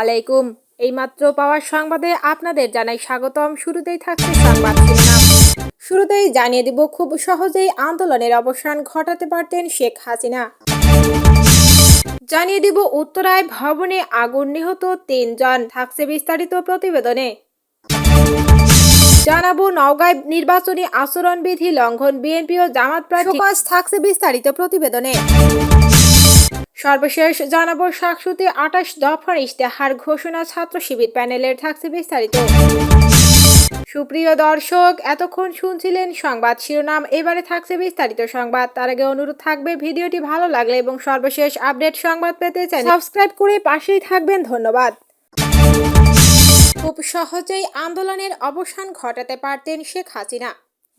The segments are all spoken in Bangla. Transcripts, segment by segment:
আলাইকুম। এইমাত্র পাওয়ার সংবাদে আপনাদের জানাই স্বাগতম। শুরুতেই থাকছে সংবাদ শুরুতেই জানিয়ে দিব, খুব সহজেই আন্দোলনের অবসান ঘটাতে পারতেন শেখ হাসিনা। জানিয়ে দিব, উত্তরায় ভবনে আগুন নিহত তিনজন। থাকছে বিস্তারিত প্রতিবেদনে। জানাব, নওগাঁয় নির্বাচনী আচরণবিধি লঙ্ঘন বিএনপি ও জামাত প্রার্থী থাকছে বিস্তারিত প্রতিবেদনে। সর্বশেষ জানাব, শাকসুতে আঠাশ দফার ইশতেহার ঘোষণা ছাত্র শিবির প্যানেলের থাকছে বিস্তারিত। সুপ্রিয় দর্শক, এতক্ষণ শুনছিলেন সংবাদ শিরোনাম, এবারে থাকছে বিস্তারিত সংবাদ। তার আগে অনুরোধ থাকবে, ভিডিওটি ভালো লাগলে এবং সর্বশেষ আপডেট সংবাদ পেতে সাবস্ক্রাইব করে পাশেই থাকবেন, ধন্যবাদ। খুব সহজেই আন্দোলনের অবসান ঘটাতে পারতেন শেখ হাসিনা।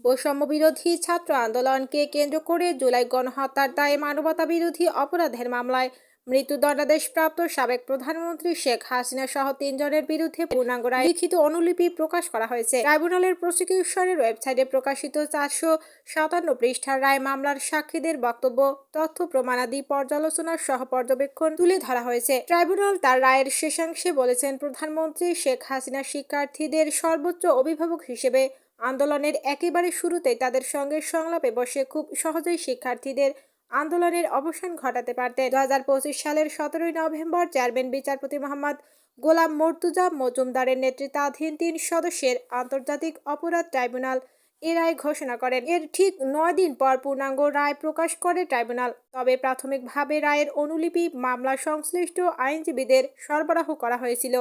বৈষম্য বিরোধী ছাত্র আন্দোলনকে কেন্দ্র করে জুলাই গণহত্যার দায়ে মানবতা বিরোধী অপরাধের মামলায় মৃত্যুদণ্ডাদেশপ্রাপ্ত সাবেক প্রধানমন্ত্রী শেখ হাসিনা সহ তিনজনের বিরুদ্ধে পূর্ণাঙ্গ রায় লিখিত অনুলিপি প্রকাশ করা হয়েছে। ট্রাইব্যুনালের প্রসিকিউশনের ওয়েবসাইটে প্রকাশিত চারশো সাতান্ন পৃষ্ঠার রায় মামলার সাক্ষীদের বক্তব্য, তথ্য, প্রমাণাদি পর্যালোচনা সহ পর্যবেক্ষণ তুলে ধরা হয়েছে। ট্রাইব্যুনাল তার রায়ের শেষাংশে বলেছেন, প্রধানমন্ত্রী শেখ হাসিনা শিক্ষার্থীদের সর্বোচ্চ অভিভাবক হিসেবে আন্দোলনের একেবারে শুরুতেই তাদের সঙ্গে সংলাপে বসে খুব সহজেই শিক্ষার্থীদের আন্দোলনের অবসান ঘটাতে পারতেন। দু সালের সতেরোই নভেম্বর চেয়ারম্যান বিচারপতি মোহাম্মদ গোলাম মর্তুজা মজুমদারের নেতৃত্বাধীন তিন সদস্যের আন্তর্জাতিক অপরাধ ট্রাইব্যুনাল এ রায় ঘোষণা করেন। এর ঠিক নয় দিন পর পূর্ণাঙ্গ রায় প্রকাশ করে ট্রাইব্যুনাল। তবে প্রাথমিকভাবে রায়ের অনুলিপি, মামলা সংশ্লিষ্ট আইনজীবীদের সরবরাহ করা হয়েছিল।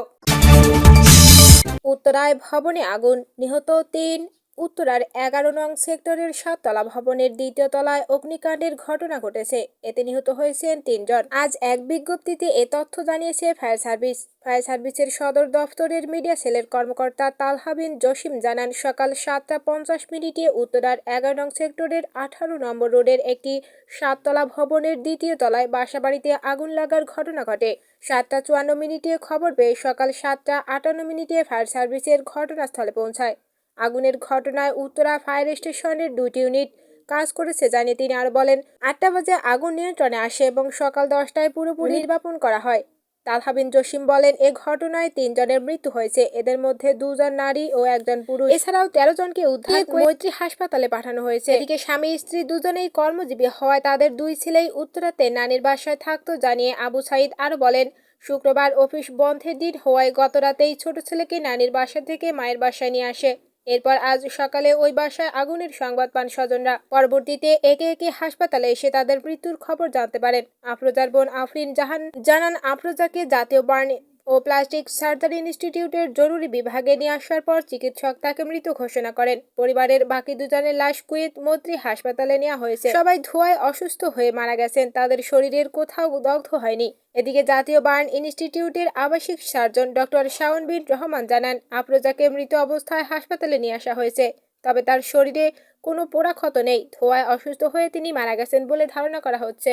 উত্তরায় ভবনে আগুন নিহত তিন উত্তরার এগারো নং সেক্টরের সাততলা ভবনের দ্বিতীয় তলায় অগ্নিকাণ্ডের ঘটনা ঘটেছে। এতে নিহত হয়েছেন তিনজন। আজ এক বিজ্ঞপ্তিতে এ তথ্য জানিয়েছে ফায়ার সার্ভিস। ফায়ার সার্ভিসের সদর দফতরের মিডিয়া সেলের কর্মকর্তা তালহাবিন জসিম জানান, সকাল সাতটা পঞ্চাশ মিনিটে উত্তরার এগারো নং সেক্টরের আঠারো নম্বর রোডের একটি সাততলা ভবনের দ্বিতীয় তলায় বাসাবাড়িতে আগুন লাগার ঘটনা ঘটে। সাতটা চুয়ান্ন মিনিটে খবর পেয়ে সকাল সাতটা আটান্ন মিনিটে ফায়ার সার্ভিসের ঘটনাস্থলে পৌঁছায়। আগুনের ঘটনায় উত্তরা ফায়ার স্টেশনের দুটি ইউনিট কাজ করেছে জানিয়ে তিনি আর বলেন আটটা বাজে আগুন নিয়ন্ত্রণে আসে এবং সকাল দশটায় পুরোপুরি নির্বাপন করা হয়। তালহাবিন জসিম বলেন এ ঘটনায় তিনজনের মৃত্যু হয়েছে। এদের মধ্যে দুজন নারী ও একজন পুরুষ। এছাড়াও তেরো জনকে উদ্ধার করে মৈত্রী হাসপাতালে পাঠানো হয়েছে। এদিকে স্বামী স্ত্রী দুজনেই কর্মজীবী হওয়ায় তাদের দুই ছেলেই উত্তরাতে নানির বাসায় থাকতো জানিয়ে আবু সাইদ আরও বলেন শুক্রবার অফিস বন্ধের দিন হওয়ায় গত রাতেই ছোট ছেলেকে নানির বাসা থেকে মায়ের বাসায় নিয়ে আসে। এরপর আজ সকালে ওই বাসায় আগুনের সংবাদ পান স্বজনরা। পরবর্তীতে একে একে হাসপাতালে এসে তাদের মৃত্যুর খবর জানতে পারেন। আফরোজার বোন আফরিন জাহান জানান আফরোজাকে জাতীয় বার্ন ও প্লাস্টিক সার্জারি ইনস্টিটিউটের জরুরি বিভাগে নিয়ে আসার পর চিকিৎসক তাকে মৃত ঘোষণা করেন। পরিবারের বাকি দুজনের লাশ কুয়েত মৈত্রী হাসপাতালে নেওয়া হয়েছে। সবাই ধোঁয়ায় অসুস্থ হয়ে মারা গেছেন। তাদের শরীরের কোথাও দগ্ধ হয়নি। এদিকে জাতীয় বার্ন ইনস্টিটিউটের আবাসিক সার্জন ডক্টর শাওন বিন রহমান জানান, আফরোজাকে মৃত অবস্থায় হাসপাতালে নিয়ে আসা হয়েছে। তবে তার শরীরে কোনো পোড়া ক্ষত নেই। ধোঁয়ায় অসুস্থ হয়ে তিনি মারা গেছেন বলে ধারণা করা হচ্ছে।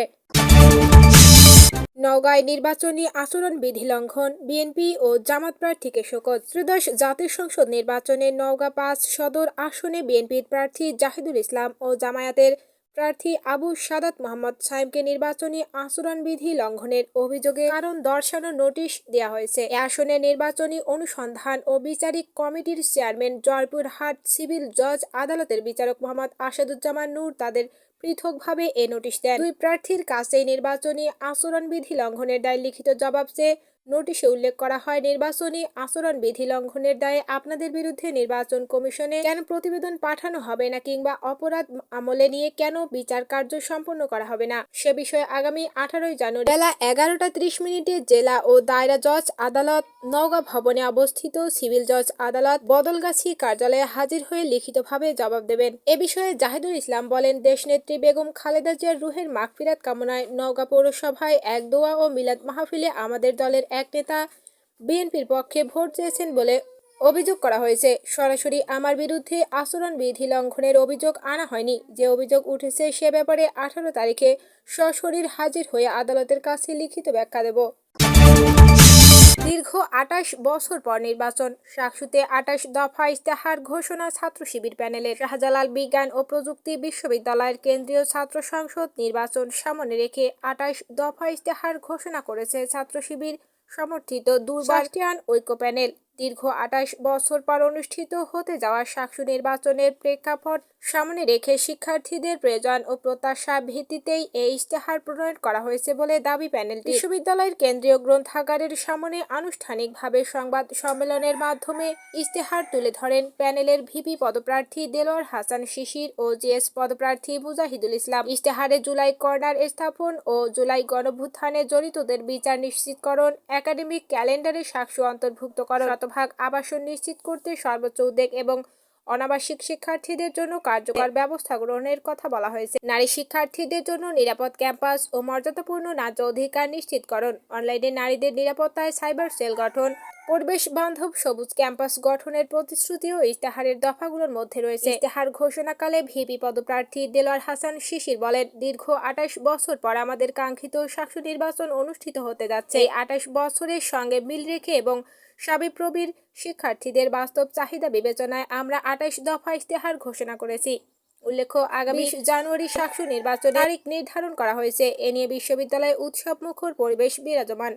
নওগাঁয় নির্বাচনী আচরণ বিধি লঙ্ঘন, বিএনপি ও জামাত প্রার্থীকে শোকজ। ত্রয়োদশ জাতীয় সংসদ নির্বাচনে নওগাঁ পাঁচ সদর আসনে বিএনপির প্রার্থী জাহিদুল ইসলাম ও জামায়াতের প্রার্থী আবু সাদাত মোহাম্মদ সাইমকে নির্বাচনী আচরণবিধি লঙ্ঘনের অভিযোগে কারণ দর্শানোর নোটিশ দেওয়া হয়েছে। এ আসনে নির্বাচনী অনুসন্ধান ও বিচারিক কমিটির চেয়ারম্যান জয়পুরহাট সিভিল জজ আদালতের বিচারক মোহাম্মদ আসাদুজ্জামান নূর তাদের পৃথকভাবে এ নোটিশ দেন। দুই প্রার্থীর কাছে নির্বাচনী আচরণবিধি লঙ্ঘনের দায় লিখিত জবাব চেয়ে নোটিশে উল্লেখ করা হয়, নির্বাচনী আচরণ বিধি লঙ্ঘনের দায়ে আপনাদের বিরুদ্ধে নির্বাচন কমিশনে কেন প্রতিবেদন পাঠানো হবে না কিংবা অপরাধ আমলে নিয়ে কেন বিচার কার্য সম্পন্ন করা হবে না? সে বিষয়ে আগামী আঠারোই জানুয়ারি বেলা এগারোটা ত্রিশ মিনিটে জেলা ও দায়রা জজ আদালত নওগাঁ ভবনে অবস্থিত সিভিল জজ আদালত বদলগাছি কার্যালয়ে হাজির হয়ে লিখিতভাবে জবাব দেবেন। এ বিষয়ে জাহিদুল ইসলাম বলেন, দেশনেত্রী বেগম খালেদা জিয়ার রুহের মাগফিরাত কামনায় নওগাঁ পৌরসভায় এক দোয়া ও মিলাদ মাহফিলে আমাদের দলের এক নেতা বিএনপির পক্ষে ভোট চেয়েছেন বলে অভিযোগ করা হয়েছে। সরাসরি আমার বিরুদ্ধে আচরণ বিধি লঙ্ঘনের অভিযোগ আনা হয়নি। যে অভিযোগ উঠেছে সে ব্যাপারে আঠারো তারিখে সশরীর হাজির হয়ে আদালতের কাছে লিখিত ব্যাখ্যা দেব। দীর্ঘ আটাশ বছর পর নির্বাচন। শাকসুতে আটাশ দফা ইস্তেহার ঘোষণা ছাত্র শিবির প্যানেলের শাহজালাল বিজ্ঞান ও প্রযুক্তি বিশ্ববিদ্যালয়ের কেন্দ্রীয় ছাত্র সংসদ নির্বাচন সামনে রেখে আটাশ দফা ইস্তেহার ঘোষণা করেছে ছাত্র শিবির সমর্থিত দুর্বার ঐক্য প্যানেল। দীর্ঘ আঠাশ বছর পর অনুষ্ঠিত হতে যাওয়া সাকসু নির্বাচনের প্রেক্ষাপট সামনে রেখে শিক্ষার্থীদের প্রয়োজন ও প্রত্যাশা ভিত্তিতেই এই ইশতেহার প্রণয়ন করা হয়েছে বলে দাবি প্যানেল বিশ্ববিদ্যালয়ের কেন্দ্রীয় গ্রন্থাগারের সামনে আনুষ্ঠানিকভাবে সংবাদ সম্মেলনের মাধ্যমে ইশতেহার তুলে ধরেন প্যানেলের ভিপি পদপ্রার্থী দেলোয়ার হাসান শিশির ও জিএস পদপ্রার্থী মুজাহিদুল ইসলাম। ইশতেহারে জুলাই কর্নার স্থাপন ও জুলাই গণভ্যুত্থানে জড়িতদের বিচার নিশ্চিতকরণ, একাডেমিক ক্যালেন্ডারে সাকসু অন্তর্ভুক্তকরণ শতভাগ আবাসন নিশ্চিত করতে সর্বোচ্চ উদ্যোগ এবং অনাবাসিক শিক্ষার্থীদের জন্য কার্যকর ব্যবস্থা গ্রহণের কথা বলা হয়েছে। নারী শিক্ষার্থীদের জন্য নিরাপদ ক্যাম্পাস ও মর্যাদাপূর্ণ ন্যায্য অধিকার নিশ্চিতকরণ, অনলাইনে নারীদের নিরাপত্তায় সাইবার সেল গঠন, পরিবেশ বান্ধব সবুজ ক্যাম্পাস গঠনের প্রতিশ্রুতি ও ইশতেহারের দফাগুলোর মধ্যে রয়েছে। ইশতেহার ঘোষণাকালে ভিপি পদপ্রার্থী দেলোয়ার হাসান শিশির বলেন, দীর্ঘ আঠাশ বছর পর আমাদের কাঙ্ক্ষিত শাসু নির্বাচন অনুষ্ঠিত হতে যাচ্ছে। এই আঠাশ বছরের সঙ্গে মিল রেখে এবং সাবিপ্রবির শিক্ষার্থীদের বাস্তব চাহিদা বিবেচনায় আমরা আটাইশ দফা ইশতেহার ঘোষণা করেছি। উল্লেখ্য আগামী জানুয়ারি শাকসু নির্বাচন তারিখ নির্ধারণ করা হয়েছে। এ নিয়ে বিশ্ববিদ্যালয়ে উৎসব মুখর পরিবেশ বিরাজমান।